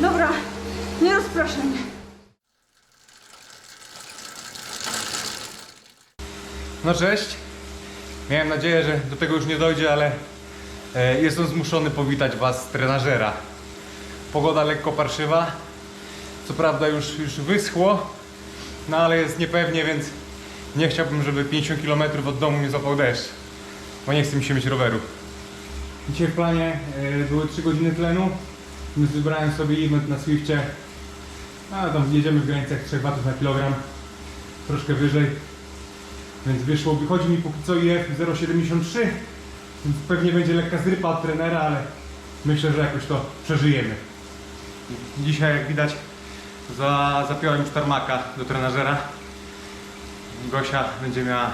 Dobra, nie rozpraszaj mnie. No cześć. Miałem nadzieję, że do tego już nie dojdzie, ale e, jestem zmuszony powitać Was trenażera. Pogoda lekko parszywa. Co prawda już, już wyschło, no ale jest niepewnie, więc nie chciałbym, żeby 50 km od domu mnie zapał deszcz. Bo nie chcę mi się mieć roweru. Dzisiaj w planie e, były 3 godziny tlenu. Wybrałem sobie event na Swifcie. A tam jedziemy w granicach 3 W na kilogram. Troszkę wyżej. Więc wyszło, wychodzi mi póki co IF 0,73 Więc pewnie będzie lekka zrypa od trenera, ale myślę, że jakoś to przeżyjemy. Dzisiaj jak widać za, zapiąłem już tarmaka do trenażera. Gosia będzie miała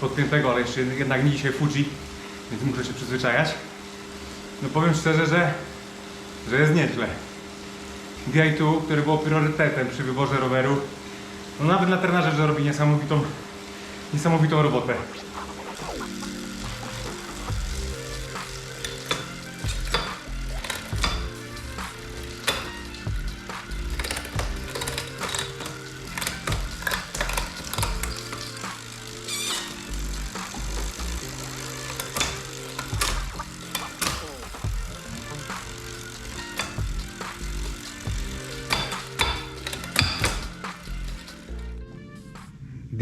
podpiętego, ale jeszcze jednak nie dzisiaj Fuji, więc muszę się przyzwyczajać. No powiem szczerze, że, że jest nieźle. DI2, które było priorytetem przy wyborze roweru, no nawet na trenażerze robi niesamowitą niesamowitą robotę.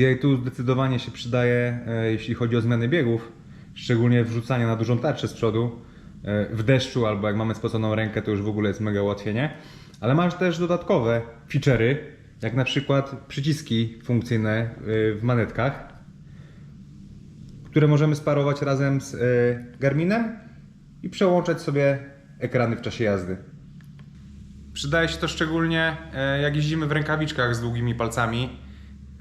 DI2 zdecydowanie się przydaje, e, jeśli chodzi o zmianę biegów, szczególnie wrzucanie na dużą tarczę z przodu, e, w deszczu albo jak mamy spoconą rękę, to już w ogóle jest mega ułatwienie. Ale masz też dodatkowe feature'y, jak na przykład przyciski funkcyjne e, w manetkach, które możemy sparować razem z Garminem i przełączać sobie ekrany w czasie jazdy. Przydaje się to szczególnie jak jeździmy w rękawiczkach z długimi palcami.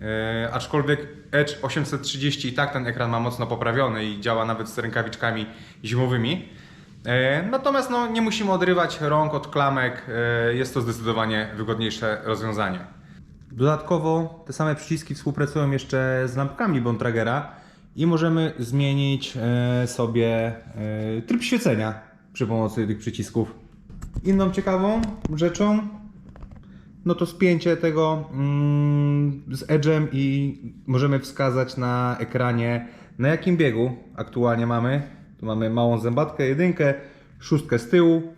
E, aczkolwiek Edge 830 i tak ten ekran ma mocno poprawiony i działa nawet z rękawiczkami zimowymi. E, natomiast no, nie musimy odrywać rąk od klamek, e, jest to zdecydowanie wygodniejsze rozwiązanie. Dodatkowo te same przyciski współpracują jeszcze z lampkami Bontragera i możemy zmienić sobie tryb świecenia przy pomocy tych przycisków. Inną ciekawą rzeczą no to spięcie tego mm, z edge'em i możemy wskazać na ekranie na jakim biegu aktualnie mamy. Tu mamy małą zębatkę, jedynkę, szóstkę z tyłu.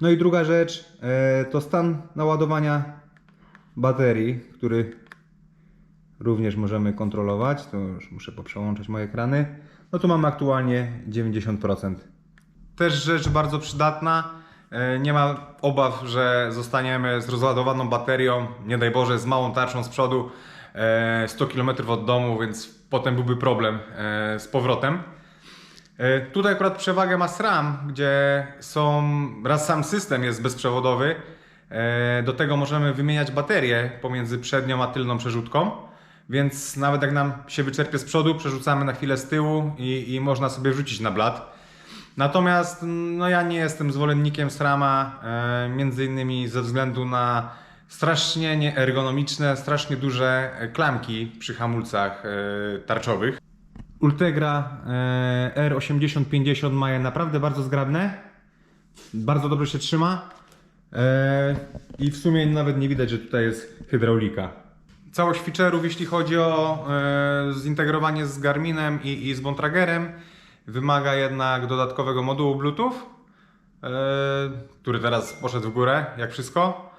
No i druga rzecz e, to stan naładowania baterii, który również możemy kontrolować. To już muszę poprzełączać moje ekrany. No tu mamy aktualnie 90%. Też rzecz bardzo przydatna. E, Nie ma obaw, że zostaniemy z rozładowaną baterią, nie daj Boże, z małą tarczą z przodu, e, 100 km od domu, więc potem byłby problem e, z powrotem. E, Tutaj akurat przewagę ma SRAM, gdzie są, raz sam system jest bezprzewodowy, e, do tego możemy wymieniać baterie pomiędzy przednią a tylną przerzutką, więc nawet jak nam się wyczerpie z przodu, przerzucamy na chwilę z tyłu i, i można sobie wrzucić na blat. Natomiast no ja nie jestem zwolennikiem SRAMa, e, między innymi ze względu na strasznie nieergonomiczne, strasznie duże e, klamki przy hamulcach e, tarczowych. Ultegra e, R8050 ma je naprawdę bardzo zgrabne, bardzo dobrze się trzyma i w sumie nawet nie widać, że tutaj jest hydraulika. Całość feature'ów, jeśli chodzi o zintegrowanie z Garminem i, i z Bontragerem, wymaga jednak dodatkowego modułu Bluetooth, e, który teraz poszedł w górę, jak wszystko.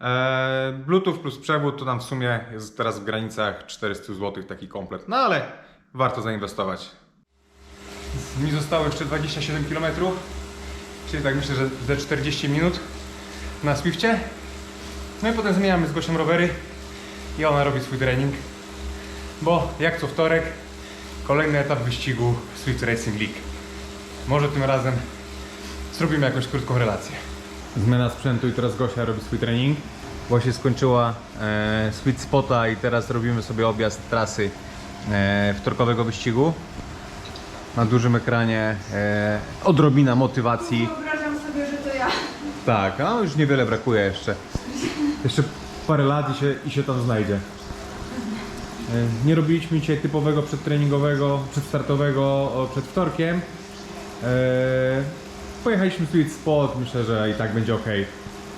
E, Bluetooth plus przewód to nam w sumie jest teraz w granicach 400 zł taki komplet, no ale warto zainwestować. Mi zostało jeszcze 27 km, czyli tak myślę, że ze 40 minut na Swifcie. No i potem zmieniamy z Gosią rowery i ona robi swój trening, bo jak co wtorek kolejny etap wyścigu Swift Racing League. Może tym razem zrobimy jakąś krótką relację. Zmiana sprzętu i teraz Gosia robi swój trening. Właśnie skończyła e, Sweet Spota i teraz robimy sobie objazd trasy e, wtorkowego wyścigu. Na dużym ekranie e, odrobina motywacji. Wyobrażam sobie, że to ja. Tak, a już niewiele brakuje jeszcze. Jeszcze parę lat i się, i się tam znajdzie. E, Nie robiliśmy dzisiaj typowego przedtreningowego, przedstartowego przed wtorkiem. E, pojechaliśmy sweet spot, myślę, że i tak będzie ok.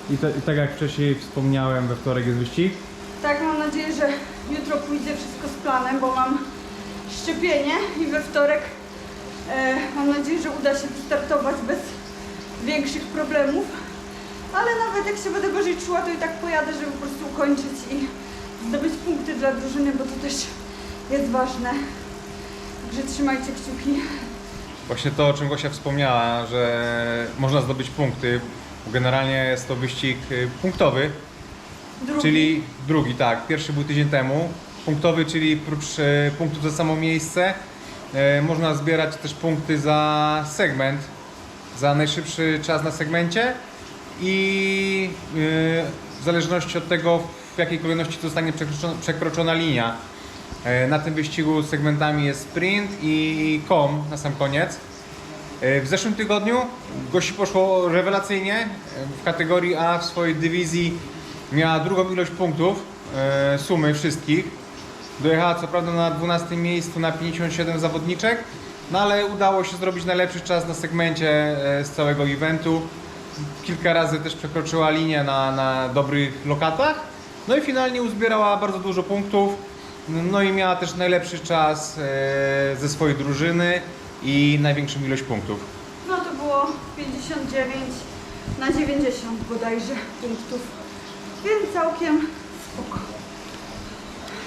I, to, I tak jak wcześniej wspomniałem, we wtorek jest wyścig. Tak, mam nadzieję, że jutro pójdzie wszystko z planem, bo mam szczepienie i we wtorek e, mam nadzieję, że uda się wystartować bez większych problemów. Ale nawet jak się będę gorzej czuła, to i tak pojadę, żeby po prostu ukończyć i zdobyć punkty dla drużyny, bo to też jest ważne. Także trzymajcie kciuki. Właśnie to, o czym Gosia wspomniała, że można zdobyć punkty. Generalnie jest to wyścig y, punktowy, Drugi. czyli drugi, tak. Pierwszy był tydzień temu. Punktowy, czyli prócz e, punktów za samo miejsce, e, można zbierać też punkty za segment, za najszybszy czas na segmencie i e, w zależności od tego, w jakiej kolejności zostanie przekroczona, przekroczona linia. E, Na tym wyścigu segmentami jest sprint i kom na sam koniec. E, W zeszłym tygodniu gości poszło rewelacyjnie. E, W kategorii A w swojej dywizji miała drugą ilość punktów, sumy wszystkich. Dojechała co prawda na 12 miejscu na 57 zawodniczek, no ale udało się zrobić najlepszy czas na segmencie z całego eventu. Kilka razy też przekroczyła linię na, na dobrych lokatach. No i finalnie uzbierała bardzo dużo punktów. No i miała też najlepszy czas e, ze swojej drużyny i największą ilość punktów. No to było 59 na 90 bodajże punktów. Więc całkiem spoko.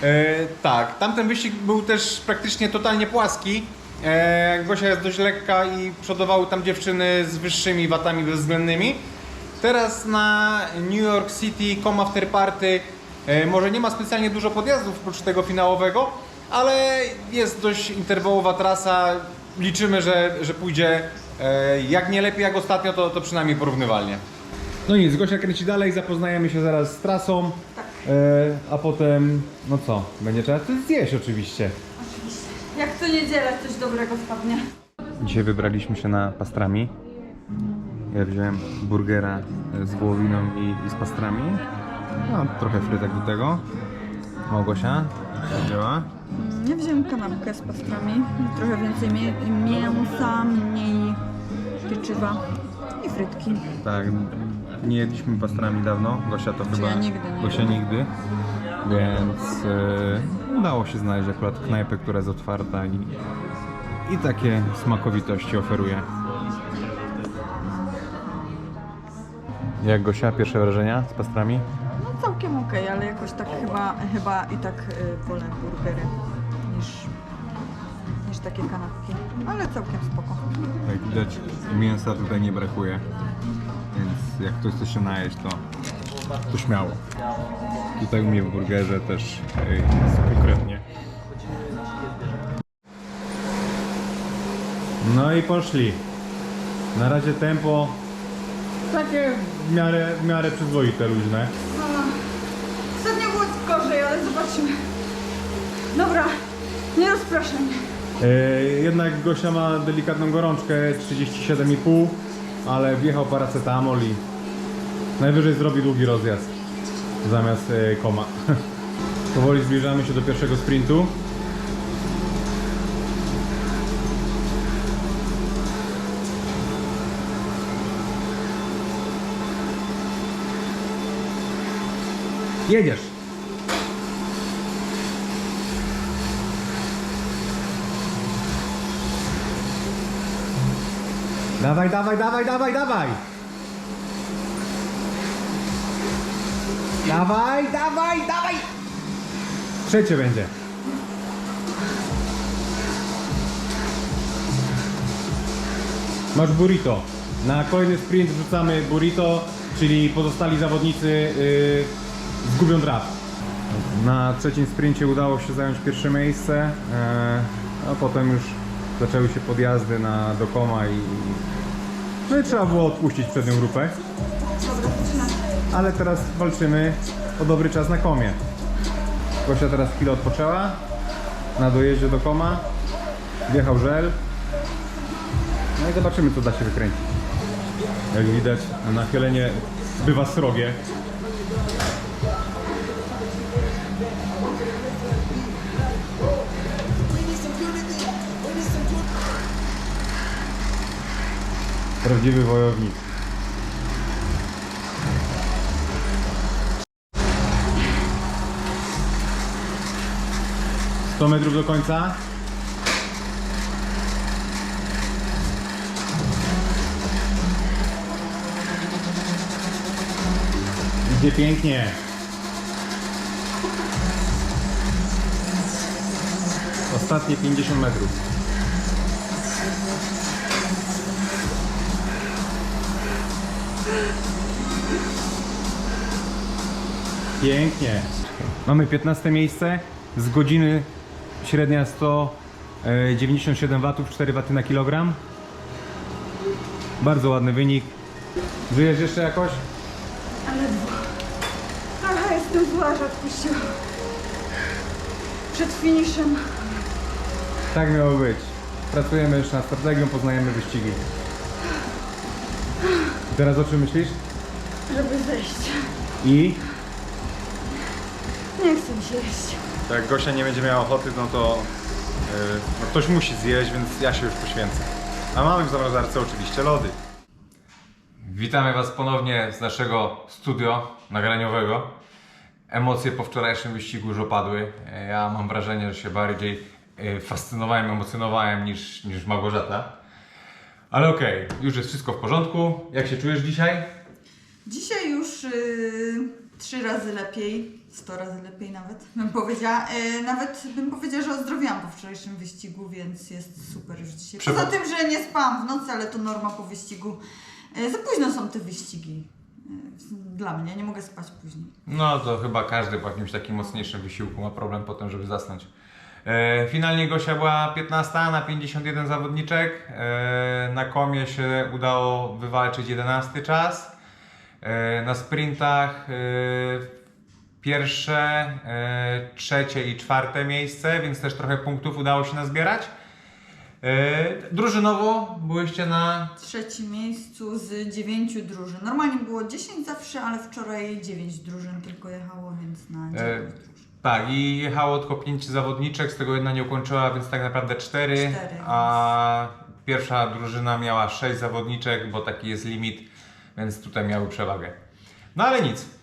E, tak, tamten wyścig był też praktycznie totalnie płaski. E, Gosia jest dość lekka i przodowały tam dziewczyny z wyższymi watami bezwzględnymi. Teraz na New York City Com After Party e, może nie ma specjalnie dużo podjazdów oprócz tego finałowego, ale jest dość interwałowa trasa. Liczymy, że, że pójdzie e, jak nie lepiej jak ostatnio, to, to przynajmniej porównywalnie. No nic, Gosia kręci dalej, zapoznajemy się zaraz z trasą. Tak. E, a potem, no co, będzie trzeba coś zjeść oczywiście. Oczywiście. Jak co niedzielę coś dobrego spadnie. Dzisiaj wybraliśmy się na pastrami. Ja wziąłem burgera z wołowiną i, i z pastrami. No, trochę frytek do tego. Małgosia wzięła. Ja wziąłem kanapkę z pastrami, trochę więcej mie- mięsa, mniej pieczywa i frytki. Tak, nie jedliśmy pastrami dawno. Gosia to chyba. ja nigdy nie Gosia nigdy. Więc e, udało się znaleźć akurat knajpę, która jest otwarta i, i takie smakowitości oferuje. Jak Gosia, pierwsze wrażenia z pastrami? No całkiem okej, ale jakoś tak chyba, chyba i tak y, wolę burgery niż, niż takie kanapki. Ale całkiem spoko. Jak widać, mięsa tutaj nie brakuje. Więc jak ktoś chce się najeść, to, to śmiało. Tutaj u mnie w burgerze też y, jest konkretnie. No i poszli. Na razie tempo takie w miarę, w miarę przyzwoite, luźne. No, no. Ostatnio było gorzej, ale zobaczymy. Dobra, nie rozpraszaj mnie. E, jednak Gosia ma delikatną gorączkę 37,5, ale wjechał paracetamol i najwyżej zrobi długi rozjazd zamiast e, koma. Powoli zbliżamy się do pierwszego sprintu. Jedziesz! Dawaj, dawaj, dawaj, dawaj, dawaj! Dawaj, dawaj, dawaj! Trzecie będzie. Masz burrito. Na kolejny sprint wrzucamy burrito, czyli pozostali zawodnicy yy, zgubią draft. Na trzecim sprincie udało się zająć pierwsze miejsce, yy, a potem już zaczęły się podjazdy na Dokoma i no i trzeba było odpuścić przednią grupę. Ale teraz walczymy o dobry czas na komie. Gosia teraz chwilę odpoczęła. Na dojeździe do koma. Wjechał żel. No i zobaczymy co da się wykręcić. Jak widać nachylenie bywa srogie. Prawdziwy wojownik. Sto metrów do końca. Idzie pięknie. Ostatnie 50 metrów. Pięknie. Mamy 15 miejsce z godziny średnia 197 watów, 4 waty na kilogram. Bardzo ładny wynik. Żyjesz jeszcze jakoś? Ale. Aha, jestem zła, że odpuściłam. Przed finiszem. Tak miało być. Pracujemy już nad strategią, poznajemy wyścigi. I teraz o czym myślisz? żeby zejść. I? Nie chcę mi się jeść. Jak Gosia nie będzie miała ochoty, no to yy, no ktoś musi zjeść, więc ja się już poświęcę. A mamy w zamrażarce oczywiście lody. Witamy Was ponownie z naszego studio nagraniowego. Emocje po wczorajszym wyścigu już opadły. Ja mam wrażenie, że się bardziej e, fascynowałem, emocjonowałem niż, niż Małgorzata. Ale okej, już jest wszystko w porządku. Jak się czujesz dzisiaj? Dzisiaj już y, trzy razy lepiej, sto razy lepiej nawet bym powiedziała. Y, nawet bym powiedziała, że ozdrowiłam po wczorajszym wyścigu, więc jest super już dzisiaj. Poza tym, że nie spałam w nocy, ale to norma po wyścigu. Y, za późno są te wyścigi. Y, dla mnie, nie mogę spać później. No to chyba każdy po jakimś takim mocniejszym wysiłku ma problem potem, żeby zasnąć. E, finalnie Gosia była 15 na 51 zawodniczek. E, na komie się udało wywalczyć 11 czas. E, na sprintach e, pierwsze, e, trzecie i czwarte miejsce, więc też trochę punktów udało się nazbierać. E, drużynowo byłyście na trzecim miejscu z dziewięciu drużyn. Normalnie było 10 zawsze, ale wczoraj 9 drużyn tylko jechało, więc na 9 E, drużyn. Tak, i jechało tylko pięć zawodniczek, z tego jedna nie ukończyła, więc tak naprawdę cztery. Cztery, A pierwsza drużyna miała sześć zawodniczek, bo taki jest limit, więc tutaj miały przewagę. No ale nic.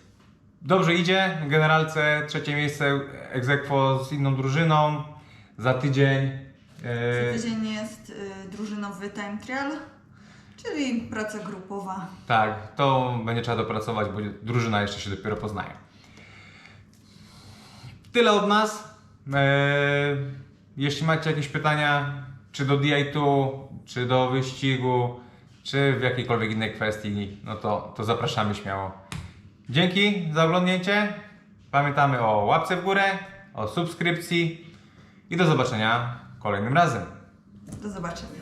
Dobrze idzie. W generalce trzecie miejsce aequo z inną drużyną. Za tydzień. e, Co tydzień jest y, drużynowy time trial, czyli praca grupowa. Tak, to będzie trzeba dopracować, bo drużyna jeszcze się dopiero poznaje. Tyle od nas. Eee, jeśli macie jakieś pytania, czy do DI2, czy do wyścigu, czy w jakiejkolwiek innej kwestii, no to, to zapraszamy śmiało. Dzięki za oglądnięcie. Pamiętamy o łapce w górę, o subskrypcji i do zobaczenia kolejnym razem. Do zobaczenia.